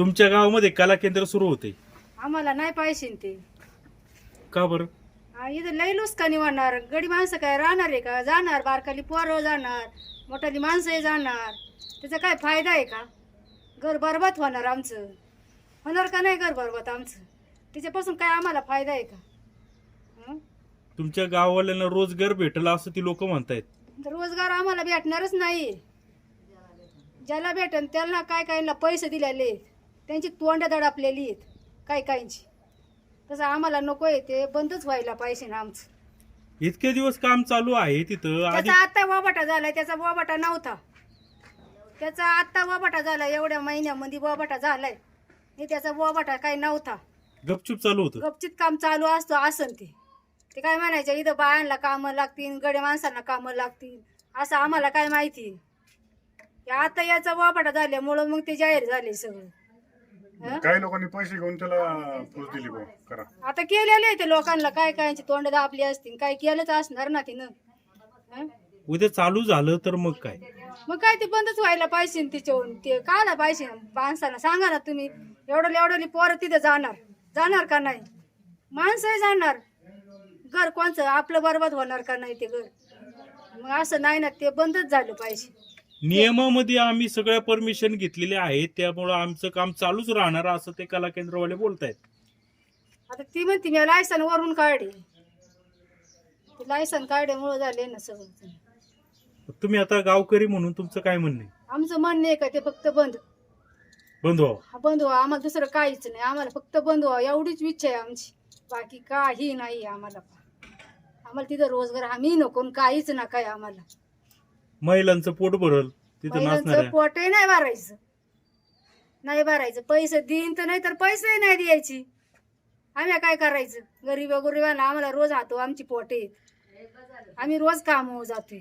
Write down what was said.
तुमच्या गावामध्ये कला केंद्र सुरू होते. आम्हाला नाही पाहिजे ते. का बरं? हा, इथं लई लुसकानी वाढणार. गडी माणसं काय राहणार आहे का? जाणार. बारकाली पोरं जाणार. मोठाली माणसं जाणार. त्याचा काय फायदा आहे का? घर बरबाद होणार आमचं. होणार का नाही घर बरबाद आमचं? त्याच्यापासून काय आम्हाला फायदा आहे का? हं? तुमच्या गाववाल्यांना रोजगार भेटल असं ती लोक म्हणतायत. तर रोजगार आम्हाला भेटणारच नाही. ज्याला भेटन त्यांना काय काहींना पैसे दिलेले. आहेत त्यांची तोंड दडापलेली आहेत काय काहींची. तसं आम्हाला नको आहे ते बंदच व्हायला पाहिजे ना आमचं. इतके दिवस काम चालू आहे तिथं आधी त्याचा आता वाबाटा झालाय त्याचा वाबाटा नव्हता. त्याचा आता वाबाटा झाला एवढ्या महिन्यामध्ये वाबाटा झालाय. हे त्याचा वाबाटा काही नव्हता. गपचूप चालू होतं. गपचित काम चालू असतो असन ते. ते काय म्हणायचं इथं बायांना कामं लागतील गड्या माणसांना कामं लागतील असं आम्हाला काय माहिती. आता याचा वाबाटा झाल्यामुळं मग ते जाहीर झाले सगळं? काही लोकांनी पैसे घेऊन त्याला दिली भाऊ करा. आता केलेले आहे ते लोकांना काय कायची तोंड दाबली असतील काय केलंच असणार ना तिनं. हं? उद्या चालू झालं तर मग काय? मग काय ते बंदच व्हायला पाहिजे तिच्यावरून ते काला पाहिजे माणसाला. सांगा ना तुम्ही एवढं एवढं पोरं तिथं जाणार. जाणार का नाही? माणसंही जाणार. घर कोणचं? आपलं बरबाद होणार का नाही ते घर? मग असं नाही ना ते बंदच झालं पाहिजे. नियमामध्ये आम्ही सगळ्या परमिशन घेतलेल्या आहेत त्यामुळं आमचं काम चालूच राहणार असं ते कला केंद्रवाले बोलतायत. आता ती म्हणते मी लायसन वरून काढे लायसन काढल्यामुळं झाले ना सगळं. तुम्ही आता गावकरी म्हणून तुमचं काय म्हणणं आहे? आमचं म्हणणं आहे का ते फक्त बंद. बंद व्हावं. हा बंद व्हा आम्हाला दुसरं काहीच नाही. आम्हाला फक्त बंद व्हा एवढीच इच्छा आहे आमची. बाकी काही नाही आम्हाला. आम्हाला तिथं रोजगार आम्ही नको आणि काहीच ना काय आम्हाला. महिलांचं पोट भरल तिथं महिलांचं नाचणाऱ्या. पोटही नाही भरायचं. नाही भरायचं. पैसे देईन तर नाही तर पैसे नाही द्यायची. आम्ही काय करायचं? गरीब गरिबांना आम्हाला रोज हातो आमची पोटे आम्ही रोज कामावर जातोय.